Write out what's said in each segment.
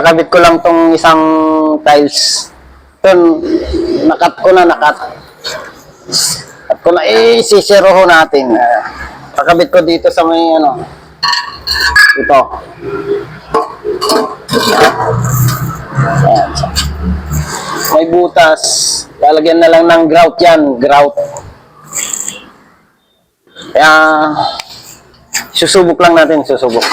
Nakabit ko lang tong isang tiles. Yun, nakat ko na, nakat. At ko na, eh, sisiroho natin. Uh, kakabit ko dito sa may, ano, ito. Ayan. May butas. Lalagyan na lang ng grout yan, grout. Kaya, susubok lang natin, susubok.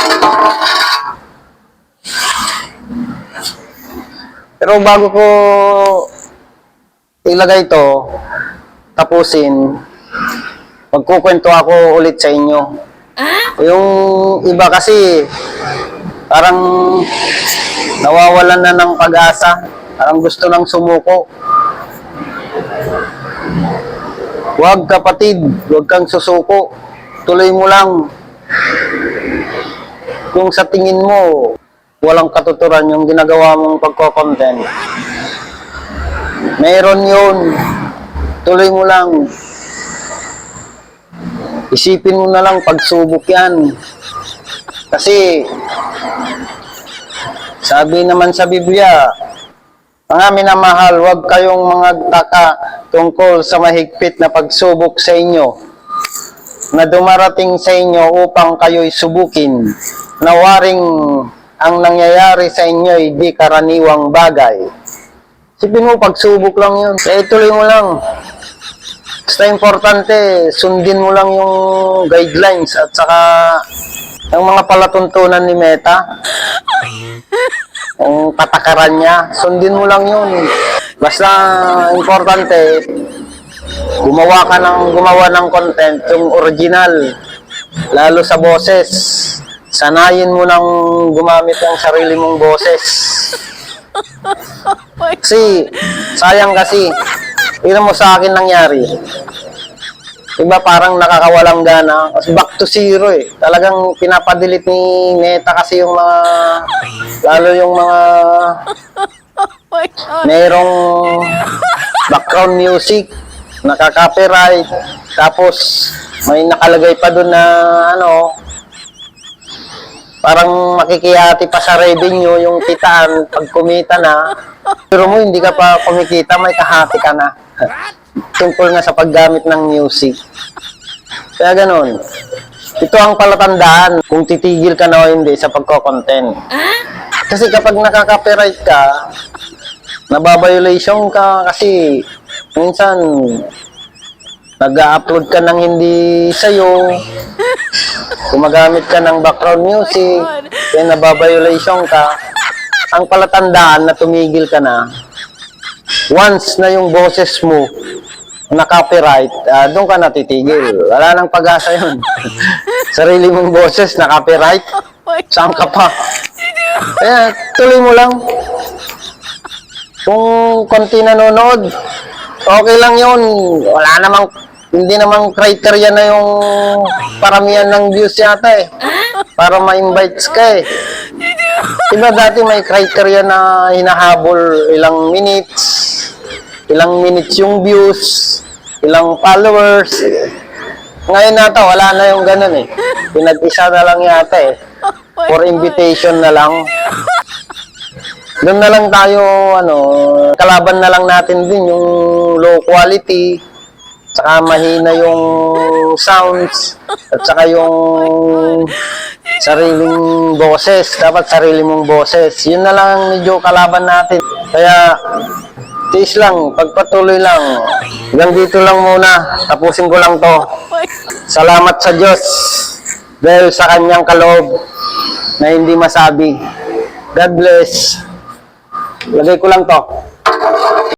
Pero bago ko ilagay ito, tapusin, magkukwento ako ulit sa inyo. Yung iba kasi, parang nawawalan na ng pag-asa. Parang gusto nang sumuko. Huwag kapatid, huwag kang susuko. Tuloy mo lang. Kung sa tingin mo, walang katuturan yung ginagawa mong pagko-content. Meron yun. Tuloy mo lang. Isipin mo na lang pagsubok yan. Kasi, sabi naman sa Biblia, mga minamahal, huwag kayong mga taka tungkol sa mahigpit na pagsubok sa inyo na dumarating sa inyo upang kayo'y subukin na waring ang nangyayari sa inyo ay di karaniwang bagay. Sipin mo, pagsubok lang yun. Kaya ituloy mo lang. Basta importante, sundin mo lang yung guidelines at saka ang mga palatuntunan ni Meta. Ang patakaran niya, sundin mo lang yun. Basta importante, gumawa ka ng gumawa ng content yung original lalo sa boses sanayin mo nang gumamit ng sarili mong boses kasi sayang kasi tingnan mo sa akin nangyari Iba parang nakakawalang gana. Kasi back to zero eh. Talagang pinapadelete ni Meta kasi yung mga, lalo yung mga merong background music, nakaka-copyright, tapos may nakalagay pa doon na ano, parang makikiyati pa sa revenue yung kitaan pag kumita na. Pero mo hindi ka pa kumikita, may kahati ka na. Tungkol nga sa paggamit ng music. Kaya ganun. Ito ang palatandaan kung titigil ka na o hindi sa pagko-content. Kasi kapag nakaka-copyright ka, nababiolation ka kasi minsan nag-upload ka ng hindi sa'yo, gumagamit ka ng background music, kaya nababiolation ka, ang palatandaan na tumigil ka na, once na yung boses mo na copyright, ah, doon ka natitigil. Wala nang pag-asa yun. Sarili mong boses na copyright, saan ka pa? Kaya tuloy mo lang. Kung konti nanonood, okay lang yun. Wala namang, hindi namang criteria na yung paramihan ng views yata eh. Para ma-invites ka eh. Diba dati may criteria na hinahabol ilang minutes, ilang minutes yung views, ilang followers. Ngayon nata, wala na yung ganun eh. Pinag-isa na lang yata eh. For invitation na lang. Doon na lang tayo, ano, kalaban na lang natin din yung low quality, saka mahina yung sounds, at saka yung sariling boses. Dapat sarili mong boses. Yun na lang ang medyo kalaban natin. Kaya, tiis lang, pagpatuloy lang. Hanggang dito lang muna. Tapusin ko lang to. Salamat sa Diyos dahil sa kanyang kaloob na hindi masabi. God bless. Lagay ko lang to.